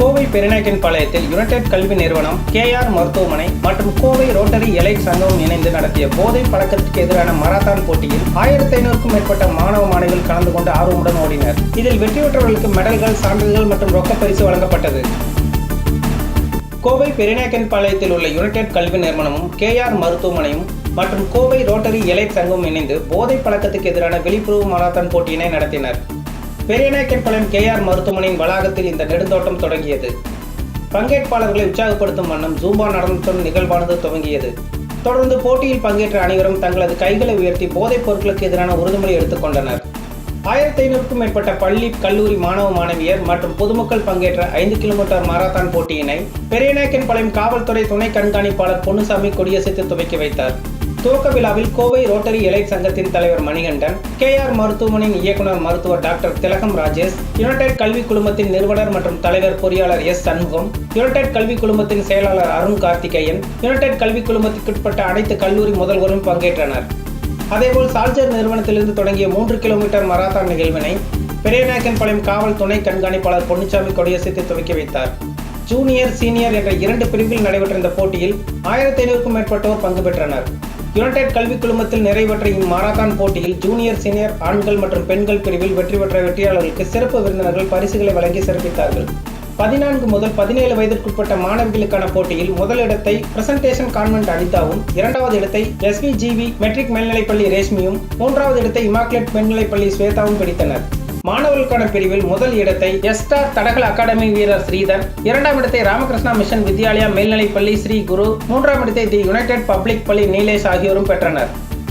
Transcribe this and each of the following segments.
கோவை பெருநாயக்கன் பாளையத்தில் யுனைடெட் கல்வி நிறுவனம் கேஆர் மருத்துவமனை மற்றும் கோவை ரோட்டரி எலைட் சங்கம் இணைந்து நடத்திய போதை பழக்கத்திற்கு எதிரான மராத்தான் போட்டியில் ஆயிரத்தி ஐநூறுக்கும் மேற்பட்ட மாணவ மாணவிகள் கலந்து கொண்டு ஆர்வமுடன் ஓடினர். இதில் வெற்றி பெற்றவர்களுக்கு மெடல்கள் சான்றிதழ்கள் மற்றும் ரொக்க பரிசு வழங்கப்பட்டது. கோவை பெருநாயக்கன் பாளையத்தில் உள்ள யுனைடெட் கல்வி நிறுவனமும் கேஆர் மருத்துவமனையும் மற்றும் கோவை ரோட்டரி இலை சங்கமும் இணைந்து போதை பழக்கத்துக்கு எதிரான விழிப்புணர்வு மராத்தான் போட்டியினை நடத்தினர். பெரியநாயக்கன் பாளையம் கேஆர் மருத்துவமனையின் வளாகத்தில் இந்த நெடுந்தோட்டம் தொடங்கியது. பங்கேற்பாளர்களை உற்சாகப்படுத்தும் வண்ணம் ஜூம்பா நடனத்துடன் நிகழ்வானது துவங்கியது. தொடர்ந்து போட்டியில் பங்கேற்ற அனைவரும் தங்களது கைகளை உயர்த்தி போதைப் பொருட்களுக்கு எதிரான உறுதிமொழி எடுத்துக்கொண்டனர் ஆயிரத்தி ஐநூறுக்கும் மேற்பட்ட பள்ளி கல்லூரி மாணவ மாணவியர் மற்றும் பொதுமக்கள் பங்கேற்ற ஐந்து கிலோமீட்டர் மாரத்தான் போட்டியினை பெரியநாயக்கன்பாளையம் காவல்துறை துணை கண்காணிப்பாளர் பொன்னுசாமி கொடியசைத்து துவக்கி வைத்தார். துவக்க விழாவில் கோவை ரோட்டரி எலைட் சங்கத்தின் தலைவர் மணிகண்டன் கேஆர் மருத்துவமனையின் இயக்குனர் மருத்துவர் டாக்டர் திலகம் ராஜேஷ் யுனைடெட் கல்வி குழுமத்தின் நிறுவனர் மற்றும் தலைவர் பொறியாளர் எஸ் சண்முகம் யுனைடெட் கல்வி குழுமத்தின் செயலாளர் அருண் கார்த்திகேயன் யுனைடெட் கல்வி குழுமத்திற்குட்பட்ட அனைத்து கல்லூரி முதல்வரும் பங்கேற்றனர். அதேபோல் சால்ஜர் நிறுவனத்திலிருந்து தொடங்கிய மூன்று கிலோமீட்டர் மராத்தான் நிகழ்வினை பெரியநாயக்கன்பாளையம் காவல் துணை கண்காணிப்பாளர் பொன்னுச்சாமி கொடியசைத்து துவக்கி வைத்தார். ஜூனியர் சீனியர் என்ற இரண்டு பிரிவில் நடைபெற்ற இந்த போட்டியில் ஆயிரத்தி ஐநூறுக்கும் மேற்பட்டோர் பங்கு பெற்றனர். யுனைடெட் கல்வி குழுமத்தில் நிறைவேற்ற இம்மாரத்தான் போட்டியில் ஜூனியர் சீனியர் ஆண்கள் மற்றும் பெண்கள் பிரிவில் வெற்றி பெற்ற வெற்றியாளர்களுக்கு சிறப்பு விருந்தினர்கள் பரிசுகளை வழங்கி சிறப்பித்தார்கள். பதினான்கு முதல் பதினேழு வயதிற்குட்பட்ட மாணவிகளுக்கான போட்டியில் முதலிடத்தை பிரசன்டேஷன் கான்வென்ட் அனிதாவும் இரண்டாவது இடத்தை எஸ்விஜிவி மெட்ரிக் மேல்நிலைப்பள்ளி ரேஷ்மியும் மூன்றாவது இடத்தை இமாக்லெட் மேல்நிலைப்பள்ளி ஸ்வேதாவும் பிடித்தனர். மாணவர்களுக்கான பிரிவில் முதல் இடத்தை எஸ்டார் தடகள அகாடமி வீரர் ஸ்ரீதர் இரண்டாம் இடத்தை ராமகிருஷ்ணா மிஷன் வித்யாலயா மேல்நிலைப்பள்ளி ஸ்ரீ குரு மூன்றாம் இடத்தை தி யுனைடெட் பப்ளிக் பள்ளி நீலேஷ் ஆகியோரும் பெற்றனர்.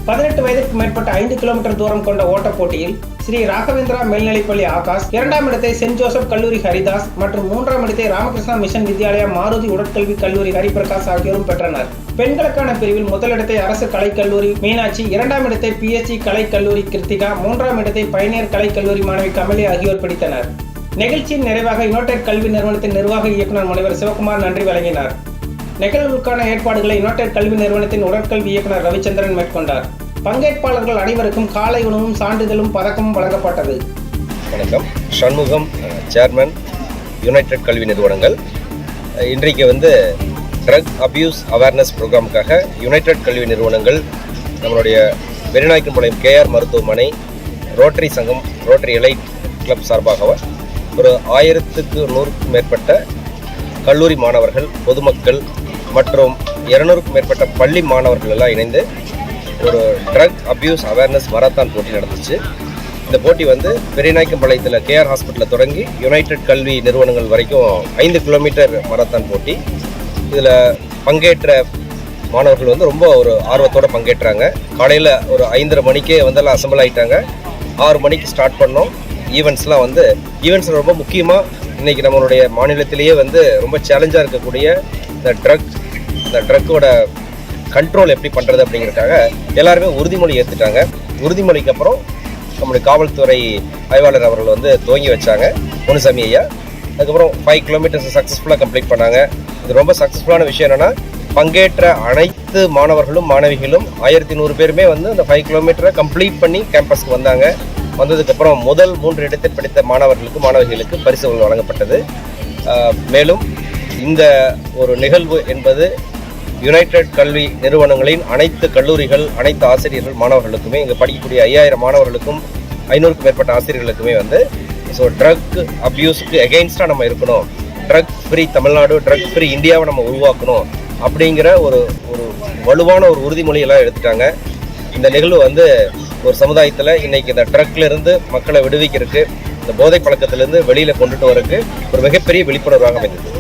பதினெட்டு வயதுக்கு மேற்பட்ட ஐந்து கிலோமீட்டர் தூரம் கொண்ட ஓட்டப் போட்டியில் ஸ்ரீ ராகவேந்திரா மேல்நிலைப்பள்ளி ஆகாஷ் இரண்டாம் இடத்தை சென்ட் ஜோசப் கல்லூரி ஹரிதாஸ் மற்றும் மூன்றாம் இடத்தை ராமகிருஷ்ணா மிஷன் வித்யாலயா மாருதி உடற்கல்வி கல்லூரி ஹரிபிரகாஷ் ஆகியோரும் பெற்றனர். பெண்களுக்கான பிரிவில் முதலிடத்தை அரசு கலைக்கல்லூரி மீனாட்சி இரண்டாம் இடத்தை பிஎஸ்சி கலைக்கல்லூரி கிருத்திகா மூன்றாம் இடத்தை பயணியர் கலைக்கல்லூரி மாணவி கமலி ஆகியோர் பிடித்தனர். நிகழ்ச்சியின் நிறைவாக யுனைடெட் கல்வி நிறுவனத்தின் நிர்வாக இயக்குநர் முனைவர் சிவகுமார் நன்றி வழங்கினார். நிகழ்வுக்கான ஏற்பாடுகளை யுனைடெட் கல்வி நிறுவனத்தின் உடற்கல்வி இயக்குநர் ரவிச்சந்திரன் மேற்கொண்டார். பங்கேற்பாளர்கள் அனைவருக்கும் காலை உணவும் சான்றிதழும் பதக்கமும் வழங்கப்பட்டது. வணக்கம். சண்முகம் சேர்மன் யுனைடெட் கல்வி நிறுவனங்கள். இன்றைக்கு வந்து ட்ரக் அபியூஸ் அவேர்னஸ் ப்ரோக்ராமுக்காக யுனைடெட் கல்வி நிறுவனங்கள் நம்மளுடைய பெருநாயக்கன்பாளையம் கேஆர் மருத்துவமனை ரோட்டரி சங்கம் ரோட்டரி எலைட் கிளப் சார்பாக ஒரு ஆயிரத்துக்கு நூறுக்கும் மேற்பட்ட கல்லூரி மாணவர்கள் பொதுமக்கள் மற்றும் இருநூறுக்கும் மேற்பட்ட பள்ளி மாணவர்கள் எல்லாம் இணைந்து ஒரு ட்ரக் அப்யூஸ் அவேர்னஸ் மராத்தான் போட்டி நடந்துச்சு. இந்த போட்டி வந்து பெரியநாயக்கம்பாளையத்தில் கேஆர் ஹாஸ்பிட்டலில் தொடங்கி யுனைடெட் கல்வி நிறுவனங்கள் வரைக்கும் ஐந்து கிலோமீட்டர் மராத்தான் போட்டி. இதில் பங்கேற்ற மாணவர்கள் வந்து ரொம்ப ஒரு ஆர்வத்தோடு பங்கேற்றாங்க. காலையில் ஒரு ஐந்தரை மணிக்கே வந்தெல்லாம் அசம்பிள் ஆகிட்டாங்க ஆறு மணிக்கு ஸ்டார்ட் பண்ணோம். ஈவெண்ட்ஸ்லாம் வந்து ஈவெண்ட்ஸ் ரொம்ப முக்கியமாக இன்றைக்கி நம்மளுடைய மாநிலத்திலேயே வந்து ரொம்ப சேலஞ்சாக இருக்கக்கூடிய இந்த ட்ரக் இந்த ட்ரக்கோட கண்ட்ரோல் எப்படி பண்ணுறது அப்படிங்கிறதுக்காக எல்லாருமே உறுதிமொழி ஏற்றுட்டாங்க உறுதிமொழிக்கு அப்புறம் நம்முடைய காவல்துறை ஆய்வாளர் அவர்கள் வந்து துவங்கி வச்சாங்க. முனுசாமி ஐயா. அதுக்கப்புறம் ஃபைவ் கிலோமீட்டர்ஸ் சக்ஸஸ்ஃபுல்லாக கம்ப்ளீட் பண்ணாங்க. இது ரொம்ப சக்ஸஸ்ஃபுல்லான விஷயம் என்னென்னா பங்கேற்ற அனைத்து மாணவர்களும் மாணவிகளும் ஆயிரத்தி நூறு பேருமே வந்து அந்த ஃபைவ் கிலோமீட்டரை கம்ப்ளீட் பண்ணி கேம்பஸ்க்கு வந்தாங்க. வந்ததுக்கப்புறம் முதல் மூன்று இடத்தில் படித்த மாணவர்களுக்கு மாணவிகளுக்கு பரிசுகள் வழங்கப்பட்டது. மேலும் இந்த ஒரு நிகழ்வு என்பது யுனைடெட் கல்வி நிறுவனங்களின் அனைத்து கல்லூரிகள் அனைத்து ஆசிரியர்கள் மாணவர்களுக்குமே இங்கே படிக்கக்கூடிய ஐயாயிரம் மாணவர்களுக்கும் ஐநூறுக்கும் மேற்பட்ட ஆசிரியர்களுக்குமே வந்து ஸோ ட்ரக் அப்யூஸுக்கு எகெயின்ஸ்டாக நம்ம இருக்கணும். Drug free Tamil Nadu drug free இந்தியாவை நம்ம உருவாக்கணும் அப்படிங்கிற ஒரு ஒரு வலுவான ஒரு உறுதிமொழியெல்லாம் எடுத்துட்டாங்க. இந்த நிகழ்வு வந்து ஒரு சமுதாயத்தில் இன்னைக்கு இந்த ட்ரக்லேருந்து மக்களை விடுவிக்கிறதுக்கு இந்த போதை பழக்கத்திலேருந்து வெளியில் கொண்டுட்டு வரதுக்கு ஒரு மிகப்பெரிய விழிப்புணர்வாக அமைந்தது.